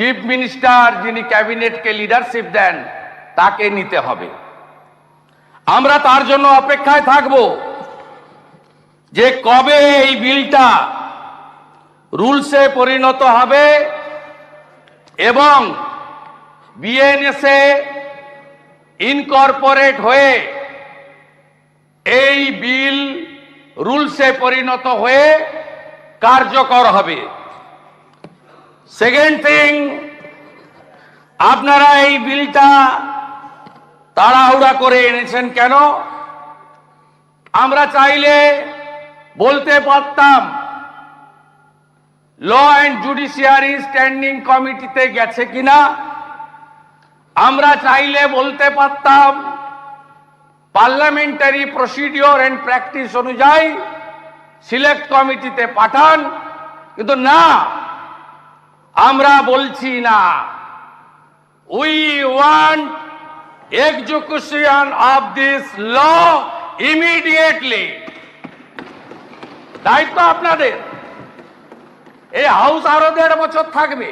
Chief minister যিনি ক্যাবিনেটকে leadership দেন, তাকে নিতে হবে। আমরা তার জন্য অপেক্ষায় থাকব যে কবে এই বিলটা রুলসে পরিণত হবে এবং বিএনএসএ ইনকর্পোরেট হয়ে এই বিল রুলসে পরিণত হয়ে কার্যকর হবে। সেকেন্ড থিং আপনারা এই বিলটা তাড়াহুড়া করে এনেছেন কেন? আমরা চাইলে বলতে পারতাম ল অ্যান্ড জুডিশিয়ারি স্ট্যান্ডিং কমিটিতে গেছে কিনা? আমরা চাইলে বলতে পারতাম পার্লামেন্টারি প্রসিডিওর অ্যান্ড প্র্যাকটিস অনুযায়ী সিলেক্ট কমিটিতে পাঠান, কিন্তু না। আমরা বলছি না। We want execution of this law immediately দায়িত্ব আপনাদের। এই হাউস আরও দেড় বছর থাকবে।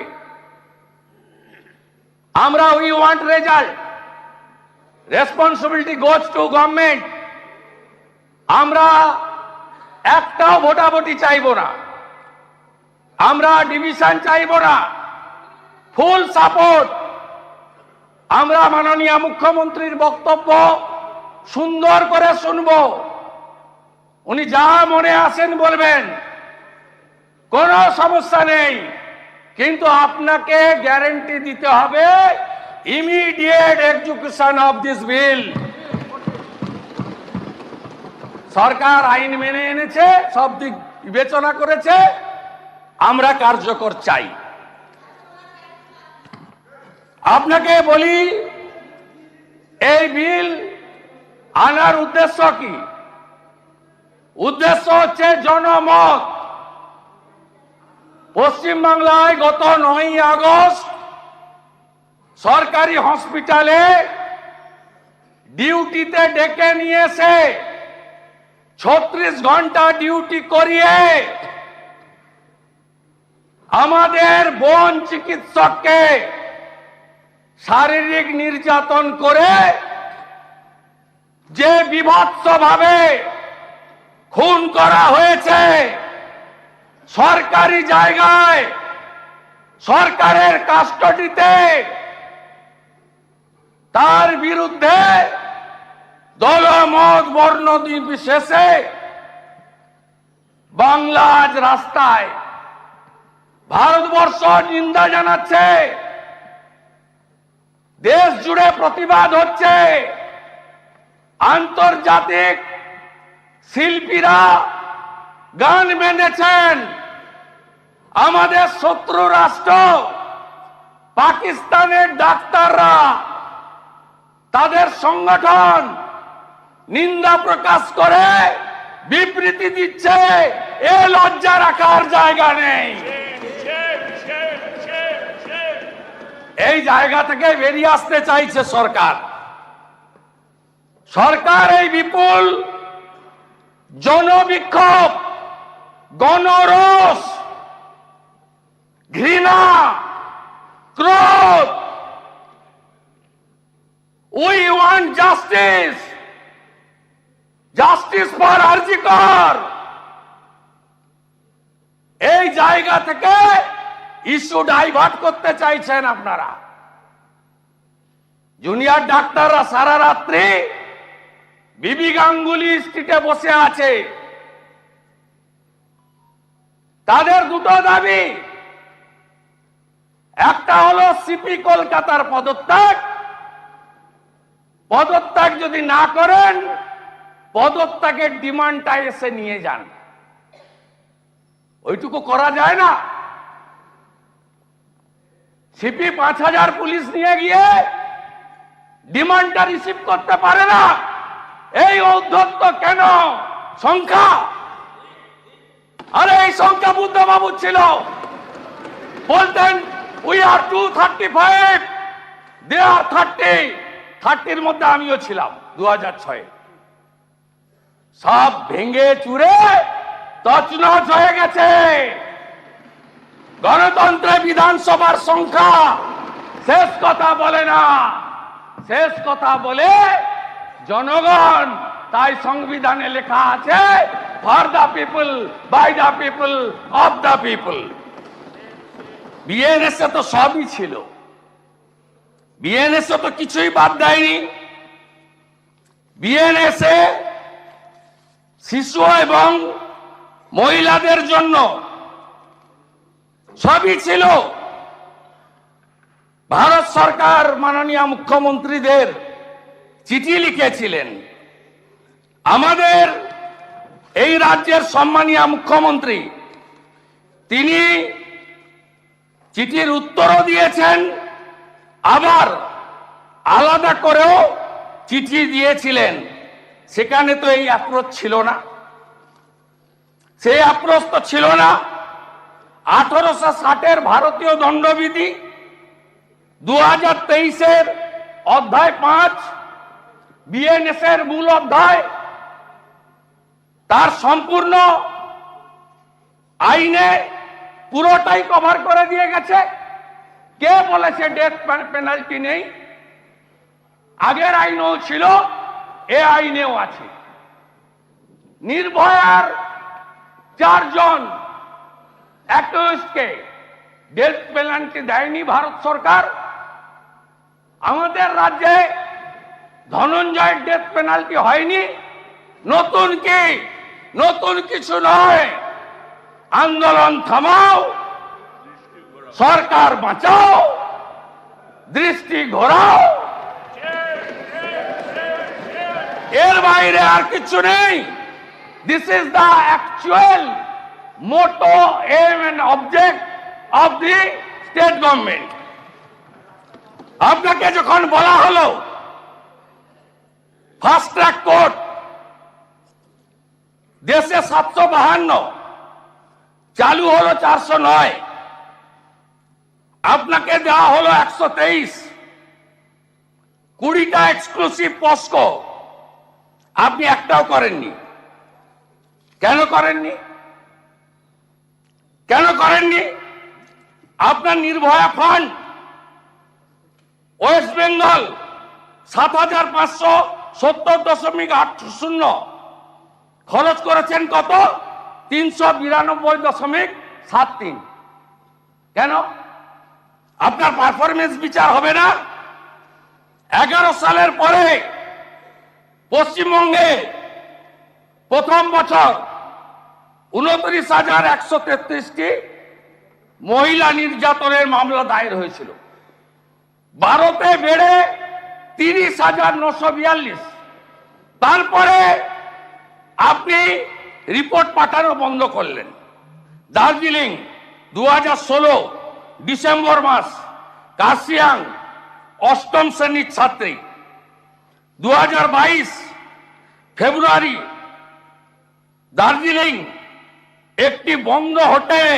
আমরা we want result responsibility goes to government আমরা একটাও ভোটাভুটি চাইব না। আমরা ডিভিশন চাইব না। ফুল সাপোর্ট আমরা মাননীয় মুখ্যমন্ত্রীর বক্তব্য সুন্দর করে শুনব। উনি যা মনে আসেন বলবেন। কোনো সমস্যা নেই। কিন্তু আপনাকে গ্যারেন্টি দিতে হবে immediate execution of this bill. সরকার আইন মেনে এনেছে, সব দিক বিবেচনা করেছে। আমরা কার্যকর চাই। আপনাকে বলি, এই বিল আনার উদ্দেশ্য কি? উদ্দেশ্য হচ্ছে জনমত। পশ্চিমবাংলায় গত নয় আগস্ট সরকারি হসপিটালে ডিউটিতে ডেকে নিয়েছে। ছত্রিশ ঘণ্টা ডিউটি করিয়ে আমাদের বোন চিকিৎসককে শারীরিক নির্যাতন করে যে বিভৎস ভাবে খুন করা হয়েছে, সরকারি জায়গায়, সরকারের কাস্টডিতে, তার বিরুদ্ধে দলমত বর্ণ নির্বিশেষে বাংলা আজ রাস্তায় ভারতবর্ষ নিন্দা জানাচ্ছে। দেশ জুড়ে প্রতিবাদ হচ্ছে। আন্তর্জাতিক শিল্পীরা গান মেনেছেন। আমাদের শত্রু রাষ্ট্র, পাকিস্তানের ডাক্তাররা, তাদের সংগঠন নিন্দা প্রকাশ করে বিবৃতি দিচ্ছে, এ লজ্জা রাখার জায়গা নেই। এই জায়গা থেকে বেরিয়ে আসতে চাইছে সরকার। সরকার এই বিপুল জনবিক্ষোভ, গণরোষ, ঘৃণা, ক্রোধ we want justice justice for RG Kar এই জায়গা থেকে ইস্যু ডাইভার্ট করতে চাইছেন আপনারা। জুনিয়র ডাক্তাররা সারা রাত্রি বিবি গাঙ্গুলি স্ট্রিটে বসে আছে। তাদের দুটো দাবি, একটা হলো সিপি কলকাতার পদত্যাগ পদত্যাগ যদি না করেন, পদত্যাগের ডিমান্ডটা এসে নিয়ে যান। ওইটুকু করা যায় না। সিপি পাঁচ হাজার পুলিশ নিয়ে গিয়ে ডিমান্ডটা রিসিভ করতে পারে না। এই ঔদ্ধত্য কেন? সংখ্যা? আরে, এই সংখ্যা বুদ্ধবাবু ছিল। বলতেন we are two thirty five they are thirty থার্টির মধ্যে আমিও ছিলাম দু হাজার ছয়ে। সব ভেঙে চুরে তছনছ হয়ে গেছে। গণতন্ত্রে বিধানসভার সংখ্যা শেষ কথা বলে না। শেষ কথা বলে জনগণ, তাই সংবিধানে লেখা আছে for the people by the people of the people বিএনএসে তো সবই ছিল। বিএনএসে তো কিছুই বাদ দেয়নি। বিএনএসে শিশু এবং মহিলাদের জন্য সবই ছিল। ভারত সরকার মাননীয় মুখ্যমন্ত্রীদের চিঠি লিখেছিলেন। আমাদের এই রাজ্যের সম্মানীয় মুখ্যমন্ত্রী, তিনি চিঠির উত্তরও দিয়েছেন, আবার আলাদা করেও চিঠি দিয়েছিলেন। সেখানে তো এই অ্যাপ্রোচ ছিল না। সেই অ্যাপ্রোচ তো ছিল না। আঠারোশো ষাটের ভারতীয় দণ্ডবিধি দু হাজার তেইশের অধ্যায় পাঁচ বিএনএস এর মূল অধ্যায়, তার সম্পূর্ণ আইনে পুরোটাই কভার করে দিয়ে গেছে। কে বলেছে ডেথ পেনাল্টি নেই? আগের আইনও ছিল, এ আইনেও আছে। নির্ভয়ার চারজন অ্যাক্টিভিস্টকে ডেথ পেনাল্টি দেয়নি ভারত সরকার। আমাদের রাজ্যে ধনঞ্জয়ের ডেথ পেনাল্টি হয়নি। নতুন কি? নতুন কিছু নয়। আন্দোলন থামাও, সরকার বাঁচাও, দৃষ্টি ঘোরাও। এর বাইরে আর কিছু নেই। This is the actual motto aim and object of the state government আপনাকে যখন বলা হলো ফাস্ট ট্র্যাক কোর্ট দেশে সাতশো বাহান্ন, চালু হলো চারশো নয়, আপনাকে দেওয়া হলো একশো তেইশ, কুড়িটা এক্সক্লুসিভ পস্কো আপনি একটাও করেননি। কেন করেননি? কেন করেননি? আপনার নির্ভয়া ফান্ড ওয়েস্ট বেঙ্গল সাত হাজার পাঁচশো সত্তর দশমিক আট শূন্য। খরচ করেছেন কত? তিনশো বিরানব্বই দশমিক সাত তিন। কেন? আপনার পারফরমেন্স বিচার হবে না? এগারো সালের পরে পশ্চিমবঙ্গে প্রথম বছর উনত্রিশ হাজার একশো তেত্রিশটি মহিলা নির্যাতনের মামলা দায়ের হয়েছিল। ভারতে বেড়ে তিরিশ হাজার নশো বিয়াল্লিশ। তারপরে আপনি রিপোর্ট পাঠানো বন্ধ করলেন। দার্জিলিং দু হাজার ষোলো ডিসেম্বর মাস কাশিয়াং অষ্টম শ্রেণির ছাত্রী। দু হাজার বাইশ ফেব্রুয়ারি, দার্জিলিং একটি বন্ধ হোটেলে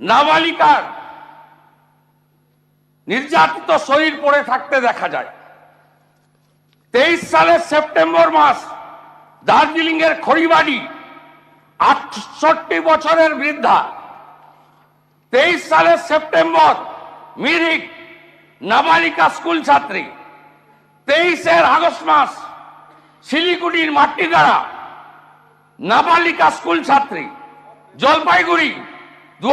নাবালিকার নির্যাতিত শরীর পড়ে থাকতে দেখা যায়। তেইশ সালের সেপ্টেম্বর মাস দার্জিলিং এর খড়িবাড়ি আটষট্টি বছরের বৃদ্ধা তেইশ সালের সেপ্টেম্বর মিরিক নাবালিকা স্কুল ছাত্রী। তেইশের আগস্ট মাস শিলিগুড়ির মাটিগাড়া নাবালিকা স্কুল ছাত্রী, জলপাইগুড়ি দু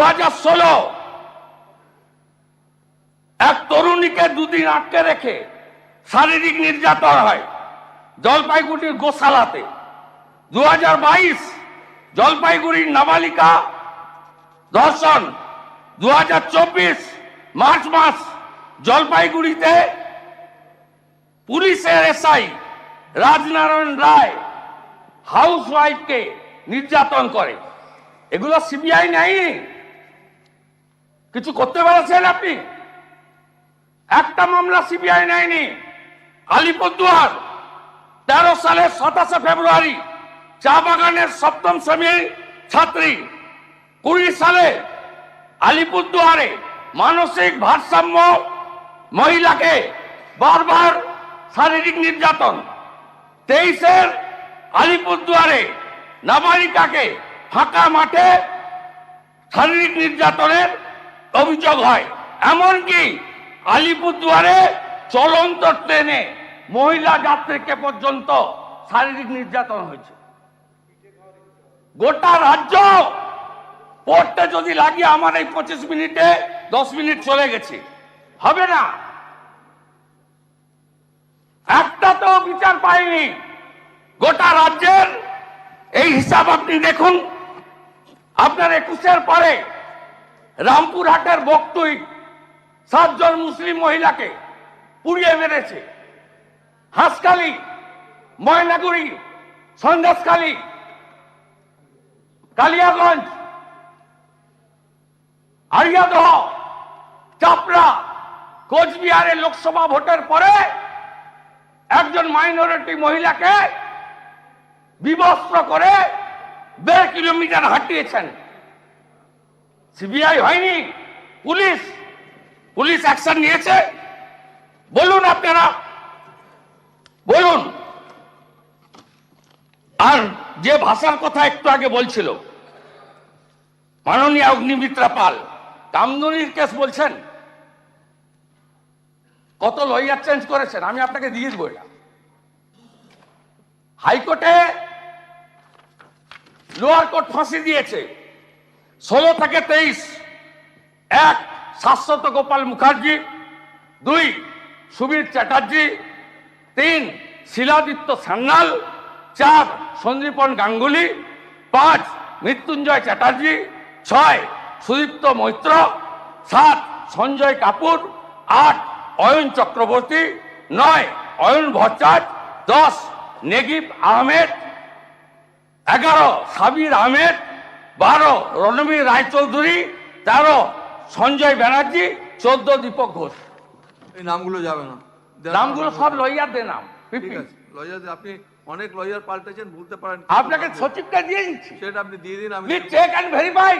এক তরুণীকে দুদিন আটকে রেখে শারীরিক নির্যাতন হয় জলপাইগুড়ির গোশালাতে। দু হাজার বাইশ, জলপাইগুড়ির নাবালিকা ধর্ষণ। দু হাজার চব্বিশ, মার্চ মাস, জলপাইগুড়িতে পুলিশের এসআই রাজনারায়ণ রায় হাউস ওয়াইফকে নির্যাতন করে। এগুলো সিবিআই নেই কিছু করতে পারছেন আপনি? একটা মামলা সিবিআই নেয়নি। আলিপুরদুয়ার, তেরো সালের সাতাশে ফেব্রুয়ারি, চা বাগানের সপ্তম শ্রেণির ছাত্রী, কুড়ি সালে আলিপুরদুয়ারে মানসিক ভারসাম্য মহিলাকে বারবার শারীরিক নির্যাতন। তেইশের আলিপুরদুয়ারে নাবালিকাকে ফাঁকা মাঠে শারীরিক নির্যাতনের অভিযোগ হয়। এমনকি আলিপুরদুয়ারে চলন্ত ট্রেনে মহিলা যাত্রীকে পর্যন্ত শারীরিক নির্যাতন হয়েছে। গোটা রাজ্য পড়তে যদি লাগিয়ে আমার এই পঁচিশ মিনিটে, দশ মিনিট চলে গেছে। হবে না। একটা তো বিচার পাইনি। গোটা রাজ্যের এই হিসাব আপনি দেখুন। আপনার একুশের পরে রামপুরহাটের বক্তুই সাতজন মুসলিম মহিলাকে পুড়িয়ে মেরেছে। হাঁসখালি, ময়নাগুড়ি, সন্দেশখালী, কালিয়াগঞ্জ আরিয়াদহ চাপড়া কোচবিহারে লোকসভা ভোটের পরে একজন মাইনরিটি মহিলাকে বিবস্ত্র করে দেড় কিলোমিটার হাঁটিয়েছেন। সিবিআই হয়নি, পুলিশ পুলিশ অ্যাকশন নিয়েছে। বলুন আপনারা, বলুন। আর যে ভাষার কথা একটু আগে বলছিল, মাননীয় অগ্নিমিত্রা পাল, কামদুনির কেস বলছেন? কত লয়ার চেঞ্জ করেছেন? আমি আপনাকে দিয়ে দেবো এটা। হাইকোর্টে লোয়ার কোর্ট ফাঁসি দিয়েছে। ষোলো থেকে তেইশ। এক, শাশ্বত গোপাল মুখার্জি। দুই, সুবীর চ্যাটার্জি। তিন, শিলাদিত্য সান্যাল। চার, সন্দীপন গাঙ্গুলি। পাঁচ, মৃত্যুঞ্জয় চ্যাটার্জি। ছয়, সুদীপ্ত মৈত্র। সাত, সঞ্জয় কাপুর। আট, অয়ন চক্রবর্তী। নয়, অয়ন ভট্টাচ দশ নেগিব আহমেদ এগারো সাবির আহমেদ বারো রণবীর রায়চৌধুরী তেরো সঞ্জয় ব্যানার্জি চোদ্দ দীপক ঘোষ। এই নামগুলো যাবে না। নামগুলো সব লইয়ারদের নাম ঠিক আছে লয়ার আপনি অনেক লয়ার পাল্টেছেন ভুলতে পারেন আপনাকে সচিবটা দিয়ে দিচ্ছি। সেটা আপনি দিয়ে দিন আমি চেক অ্যান্ড ভেরিফাই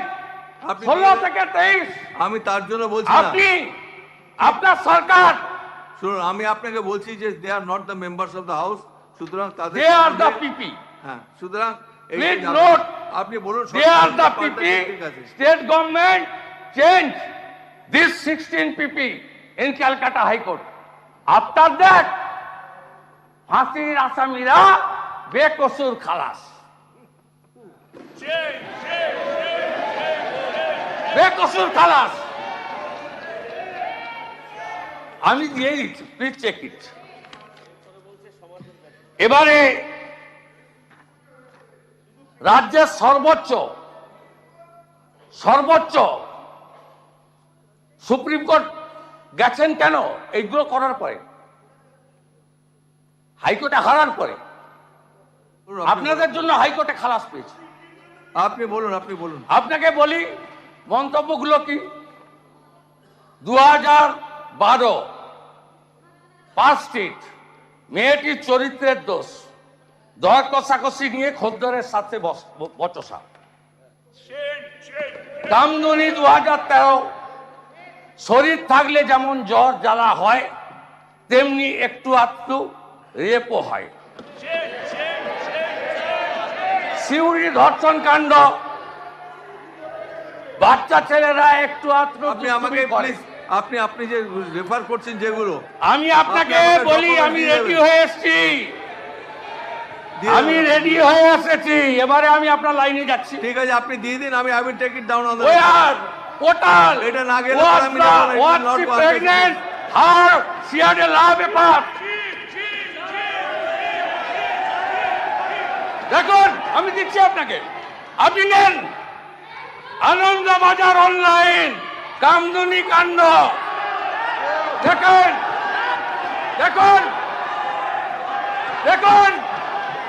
ষোলো থেকে তেইশ। আমি তার জন্য বলছি আপনি আপনার সরকার। শুনুন আমি আপনাকে বলছি যে they are not the members of the house সুতরাং তাদের দে আর দ্য পিপি হ্যাঁ সুতরাং যে note, আপনি বলুন PP. পাল্টেছে, ঠিক আছে State government change this 16 PP in Calcutta High Court. After that, ফাঁসির আসামিরা বেকসুর খালাস বেকসুর খালাস আমি দিয়ে দিচ্ছি প্লিজ চেক ইট এবারে রাজ্যের সর্বোচ্চ সর্বোচ্চ সুপ্রিম কোর্ট গেছেন কেন? এইগুলো করার পরে হাইকোর্টে হারার পরে। আপনাদের জন্য হাইকোর্টে খালাস পেয়েছে। আপনি বলুন আপনি বলুন। আপনাকে বলি মন্তব্যগুলো কি? দু হাজার বারো পাঁচ স্ট্রিট মেয়েটির চরিত্রের দোষ। দর কষাকষি নিয়ে খদ্দরের সাথে বচসা। কামদুনি দু হাজার তেরো শরীর থাকলে যেমন জ্বর জ্বালা হয় তেমনি একটু আধটু রেপও হয়। সিউড়ি ধর্ষণ কাণ্ড। বাচ্চা ছেলেরা একটু আধটু আমাকে আপনি আপনি যে রেফার করছেন যেগুলো আমি আপনাকে বলি আমি রেডি হয়ে এসেছি আমি রেডি হয়ে এসেছি এবারে আমি আপনার লাইনে যাচ্ছি ঠিক আছে আপনি দিয়ে দিন আমি I will take it down on the Where? Total. এটা না গেলে আমি the- যাব না, it will was not she work. pregnant? Her, she had a law paper. দেখুন আমি দিচ্ছি আপনাকে আপনি নেন আনন্দ বাজার অনলাইন কামদুনি কাণ্ড। দেখুন দেখুন দেখুন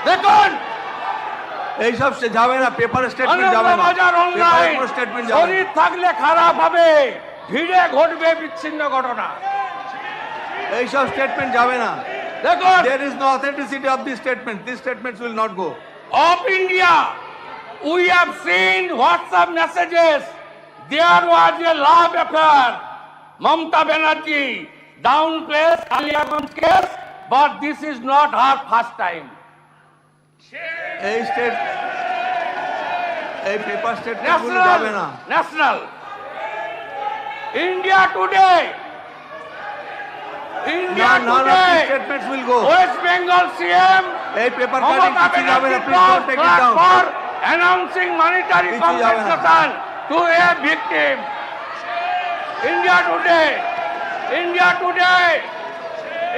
দেখুন। এইসব সে যাবে না পেপার স্টেটমেন্ট যাবে না। অনলাইন স্টেটমেন্ট যাবে শরীর থাকলে খারাপ হবে। ভিড়ে ঘটবে বিচ্ছিন্ন ঘটনা। এইসব স্টেটমেন্ট যাবে না। দেখুন। There is no authenticity of these statements these statements will not go. Of India, we have seen WhatsApp messages. There was a love affair. Mamta Banerjee downplays Kaliaganj case, but this is not her first time. এই state এই পেপারগুলো যাবে না national India today India today statements will go West Bengal CM এই paper cutting কিছু যাবে না please don't take it down for announcing monetary কিছু যাবে না। compensation to a victim. India today, India today,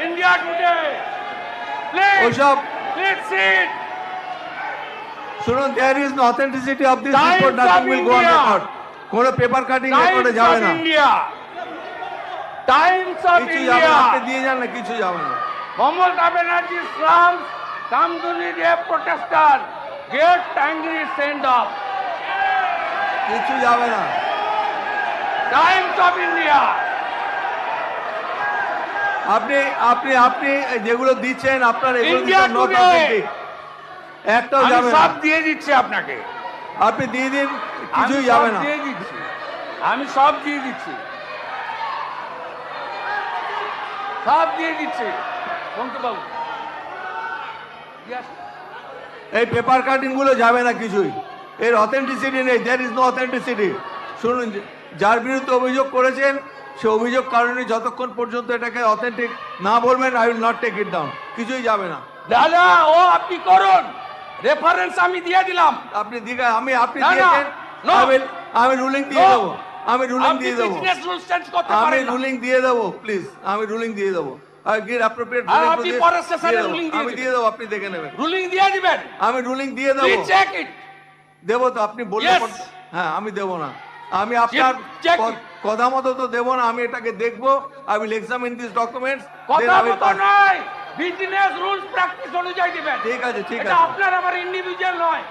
India today. Please, ওসব please sit. শুনুন there is no authenticity of this Times report of nothing will go on India. Record কোনো paper cutting Times রেকর্ডে of যাবে না India. Times of কিছু যাবে না আপনি India. দিয়ে যান না কিছু যাবে না Mamata Banerjee slums Kamduni rape protester. Get angry, send off. কিছু যাবে না। Times of India. আপনি আপনি আপনি যেগুলো দিচ্ছেন আপনার এগুলো একটাও আমি যাবে সব দিয়ে দিচ্ছি আপনাকে। আপনি দিয়ে দিন কিছুই যাবে না। দিয়ে দিচ্ছি। আমি সব দিয়ে দিচ্ছি। সব দিয়ে দিচ্ছি। বাবু। এই পেপার কাটিংগুলো যাবে না কিছুই। এর অথেন্টিসিটি নেই দেয়ার ইজ নো অথেন্টিসিটি শুনুন যার বিরুদ্ধে অভিযোগ করেছেন সে অভিযোগ কারণে যতক্ষণ পর্যন্ত এটাকে অথেন্টিক না বলবেন I will not take it down কিছুই যাবে না। দাদা ও আপনি করুন। রেফারেন্স আমি দিয়ে দিলাম। আপনি দিঘা আমি আপনি দিয়েছেন আমি রুলিং দিয়ে. দেবো। আমি রুলিং দিয়ে দেবো। আমি রুলিং দিয়ে দেবো প্লিজ আমি রুলিং দিয়ে দেবো। আমি দিয়ে দেবো আপনি দেখে নেবেন। রুলিং দিয়ে দিবেন। আমি রুলিং দিয়ে দেবো। চেক ইট দেবো তো আপনি বললে হ্যাঁ আমি দেবো না। আমি আপনার কথা মতো তো দেবো না আমি এটাকে দেখব I will examine this documents কথা মতো নয় বিজনেস রুলস প্র্যাকটিস অনুযায়ী দিবেন ঠিক আছে ঠিক আছে। আপনার আমার ইন্ডিভিজুয়াল নয়।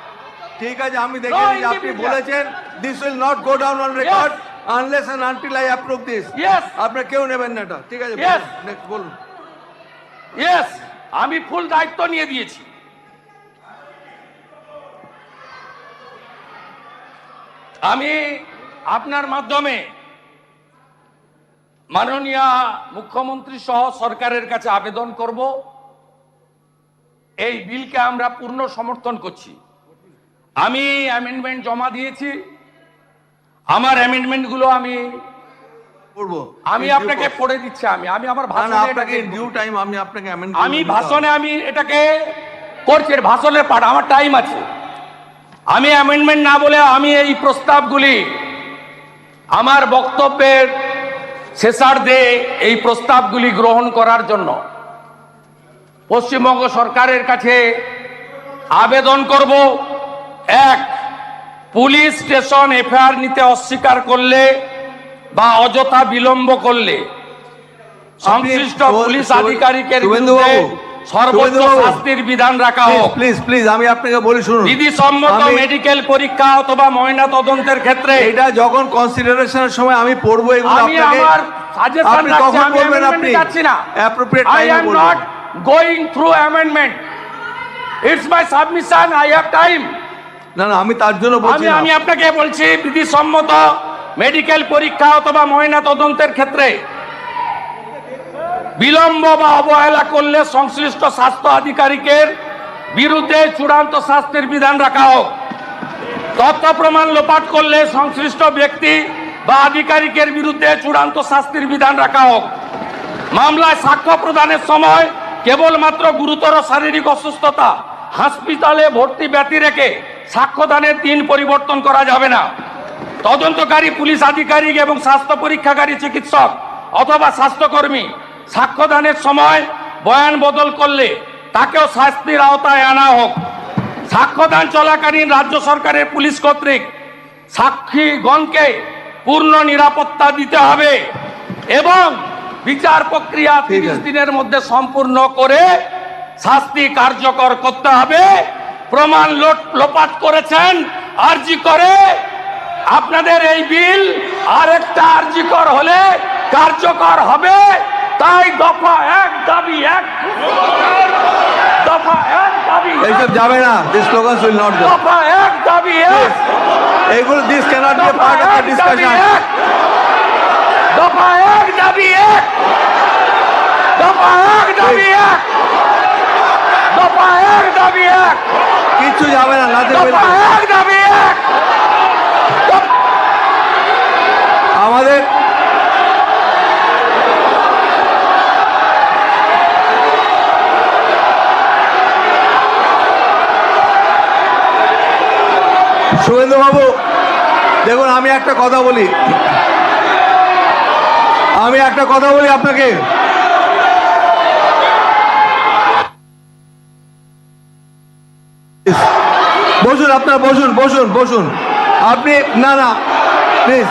ঠিক আছে আমি দেখে নিই আপনি বলেছেন this will not go down on record unless and until I approve this yes আপনার কেউ নেবেন না এটা ঠিক আছে. নেক্সট বলুন। ইয়েস আমি ফুল দায়িত্ব নিয়ে দিয়েছি। আমি আপনার মাধ্যমে মাননীয় মুখ্যমন্ত্রী সহ সরকারের কাছে আবেদন করব। এই বিলকে আমরা পূর্ণ সমর্থন করছি। আমি অ্যামেন্ডমেন্ট জমা দিয়েছি। আমার অ্যামেন্ডমেন্টগুলো আমি আমি আপনাকে পড়ে দিচ্ছি আমি। আমি আমার ভাষণে আপনাকে ডিউ টাইম আমি আপনাকে আমি ভাষণে আমি এটাকে করছি ভাষণের পাঠ আমার টাইম আছে। আমি অ্যামেন্ডমেন্ট না বলে আমি এই প্রস্তাবগুলি আমার বক্তব্যের শেষার্ধে এই প্রস্তাবগুলি গ্রহণ করার জন্য পশ্চিমবঙ্গ সরকারের কাছে আবেদন করব। এক পুলিশ স্টেশন এফআইআর নিতে অস্বীকার করলে বা অযথা বিলম্ব করলে সংশ্লিষ্ট পুলিশ আধিকারিকের বিরুদ্ধে সর্বোচ্চ শাস্তির বিধান রাখা হোক। প্লিজ প্লিজ আমি আপনাকে বলি শুনুন। বিধিসম্মত মেডিকেল পরীক্ষা অথবা ময়না তদন্তের ক্ষেত্রে এটা যখন কনসিডারেশনের সময় আমি পড়ব এগুলো আমি আপনাকে আমার সাজেশন আপনি রাখছি আমি যাচ্ছি না। অ্যাপ্রোপ্রিয়েট টাইমে am বলবেন not going through amendment. It's my submission, I have time. না না আমি তার জন্য বলছি আমি আমি আপনাকে বলছি বিধিসম্মত মেডিকেল পরীক্ষা অথবা ময়না তদন্তের ক্ষেত্রে বিলম্ব বা অবহেলা করলে সংশ্লিষ্ট স্বাস্থ্য আধিকারিকের বিরুদ্ধে চূড়ান্ত শাস্তির বিধান রাখা হোক। তথ্য প্রমাণ লোপাট করলে সংশ্লিষ্ট ব্যক্তি বা আধিকারিকের বিরুদ্ধে চূড়ান্ত শাস্তির বিধান রাখা হোক। মামলায় সাক্ষ্য প্রদানের সময় কেবলমাত্র গুরুতর শারীরিক অসুস্থতা, হাসপাতালে ভর্তি ব্যতি রেখে সাক্ষ্যদানের দিন পরিবর্তন করা যাবে না। তদন্তকারী পুলিশ আধিকারিক এবং স্বাস্থ্য পরীক্ষাকারী চিকিৎসক অথবা স্বাস্থ্যকর্মী সাক্ষ্যদানের সময় বয়ান বদল করলে তাকেও শাস্তির আওতায় আনা হোক। সাক্ষ্যদান চলাকালীন রাজ্য সরকারের পুলিশ কর্তৃক সাক্ষীগণকে পূর্ণ নিরাপত্তা দিতে হবে এবং বিচার প্রক্রিয়া তিরিশ দিনের মধ্যে সম্পূর্ণ করে শাস্তি কার্যকর করতে হবে। প্রমাণ লোপাট করেছেন আরজি করে। আপনাদের এই বিল আরেকটা আরজিকর হলে কার্যকর হবে। তাই দফা এক দাবি এক দফা এক দাবি এক, এইসব যাবে না। This slogans will not go দফা এক দাবি এক এইগুলো দিস ক্যানট বি দফা পার্ট অফ দ্য এক দাবি ডিসকাশন এক দফা এক দাবি এক দফা এক দাবি এক দফা এক দাবি এক কিচ্ছু যাবে না নাচে দফা এক দাবি এক বাবু। দেখুন, আমি একটা কথা বলি। আমি একটা কথা বলি আপনাকে। বসুন, আপনার বসুন বসুন বসুন। আপনি, না না প্লিজ